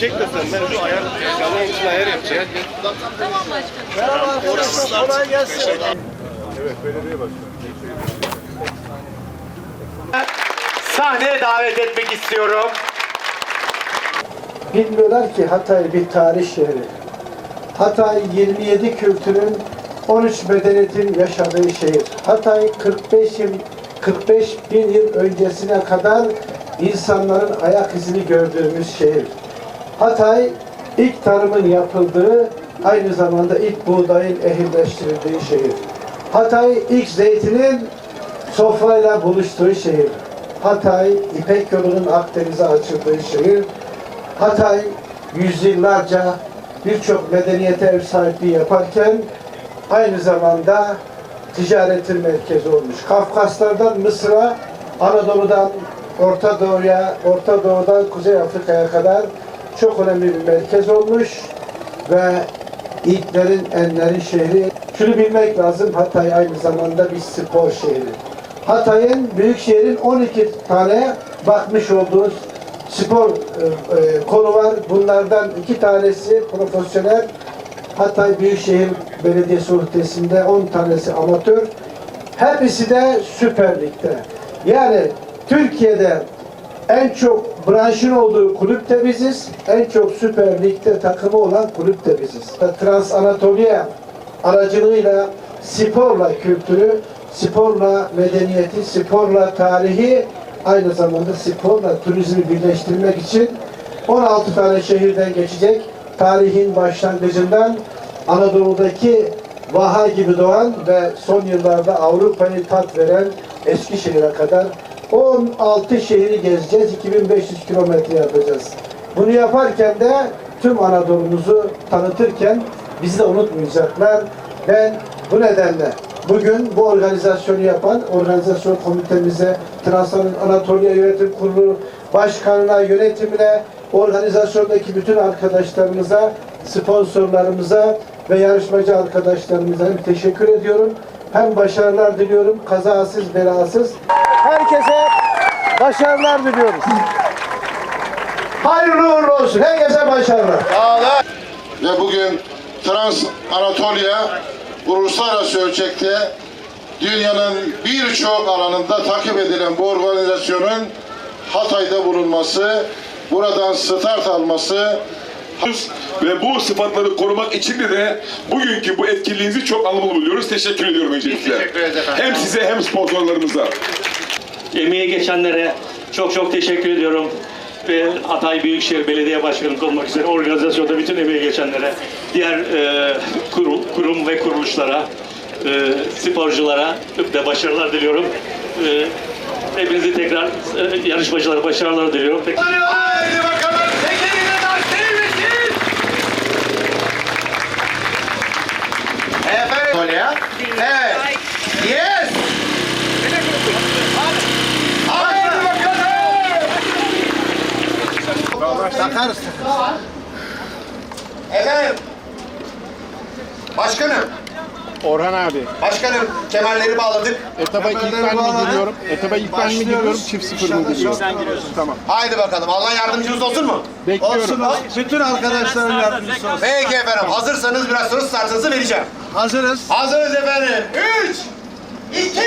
çek de sen ben şu ayar, ekranın için ayar yapacağım. Tamam başkanım. Merhaba arkadaşlar, kolay gelsin. Sahneye davet etmek istiyorum. Bilmiyorlar ki Hatay bir tarih şehri. Hatay 27 kültürün 13 medeniyetin yaşadığı şehir. Hatay 45 yıl 45 bin yıl öncesine kadar insanların ayak izini gördüğümüz şehir. Hatay ilk tarımın yapıldığı aynı zamanda ilk buğdayın ehilleştirildiği şehir. Hatay ilk zeytinin sofrayla buluştuğu şehir. Hatay İpek yolunun Akdeniz'e açıldığı şehir. Hatay yüzyıllarca birçok medeniyete ev sahipliği yaparken aynı zamanda ticaretin merkezi olmuş. Kafkaslardan Mısır'a, Anadolu'dan Orta Doğu'ya, Orta Doğu'dan Kuzey Afrika'ya kadar çok önemli bir merkez olmuş ve ilklerin, enlerin şehri. Şunu bilmek lazım, Hatay aynı zamanda bir spor şehri. Hatay'ın, Büyükşehir'in 12 tane bakmış olduğu spor e, e, konu var. Bunlardan iki tanesi profesyonel. Hatay Büyükşehir Belediyesi Ruhtesi'nde 10 tanesi amatör. Hepsi de Süper Lig'de. Yani Türkiye'de en çok branşın olduğu kulüp de biziz. En çok Süper Lig'de takımı olan kulüp de biziz. Trans Anatolia aracılığıyla sporla kültürü, sporla medeniyeti, sporla tarihi aynı zamanda sporla turizmi birleştirmek için 16 tane şehirden geçecek tarihin başlangıcından Anadolu'daki Vaha gibi doğan ve son yıllarda Avrupa'yı tat veren Eskişehir'e kadar 16 şehri gezeceğiz. 2500 kilometre yapacağız. Bunu yaparken de tüm Anadolu'muzu tanıtırken bizi de unutmayacaklar. Ben bu nedenle bugün bu organizasyonu yapan organizasyon komitemize, Transanın Anatolia Yönetim Kurulu Başkanına, yönetimine, organizasyondaki bütün arkadaşlarımıza, sponsorlarımıza ve yarışmacı arkadaşlarımıza hem teşekkür ediyorum hem başarılar diliyorum. Kazasız belasız. Herkese başarılar diliyoruz. Hayırlı uğurlu olsun. Herkese başarılar. ve bugün Trans Anatolia uluslararası ölçekte dünyanın birçok alanında takip edilen bu organizasyonun Hatay'da bulunması, buradan start alması ve bu sıfatları korumak için de, de bugünkü bu etkinliğinizi çok anlamlı buluyoruz. Teşekkür ediyorum öncelikle. Hem size hem sponsorlarımıza. Emeği geçenlere çok çok teşekkür ediyorum. Ve Hatay Büyükşehir Belediye Başkanı olmak üzere organizasyonda bütün emeği geçenlere, diğer e, kurul, kurum ve kuruluşlara, e, sporculara da başarılar diliyorum. E, hepinizi tekrar e, yarışmacılara başarılar diliyorum. Haydi bakalım. Efendim. Evet. Yes. Takarız. Efendim. Başkanım. Orhan abi. Başkanım kemerleri bağladık. Etaba ilk ben mi giriyorum? Etaba ilk ben mi giriyorum? Çift sıfır mı giriyorum? Sen giriyorsun. Tamam. Haydi bakalım. Allah yardımcınız olsun mu? Bekliyorum. Bütün arkadaşlarım yardımcısı olsun. Peki efendim. Hazırsanız biraz sonra startınızı vereceğim. Hazırız. Hazırız efendim. 3, 2,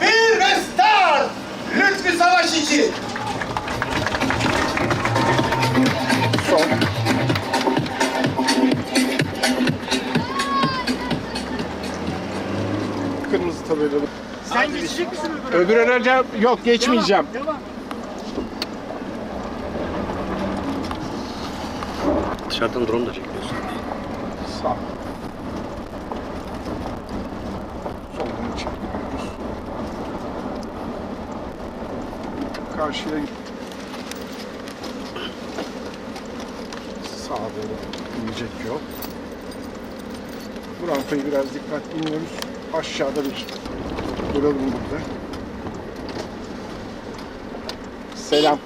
1 ve start. Lütfü Savaş için. Kırmızı tabelalı. Sen geçecek misin öbür Öbür araca yok geçmeyeceğim. Dışarıdan drone da çekiyorsun. Sağ. Soldan çeviriyoruz. Karşıya Sağa doğru inecek yol. Bu rampayı biraz dikkatli iniyoruz. Aşağıda bir duralım burada. Selam.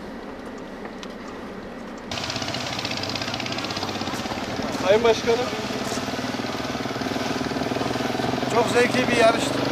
Sayın Başkanım. Çok zevkli bir yarıştı.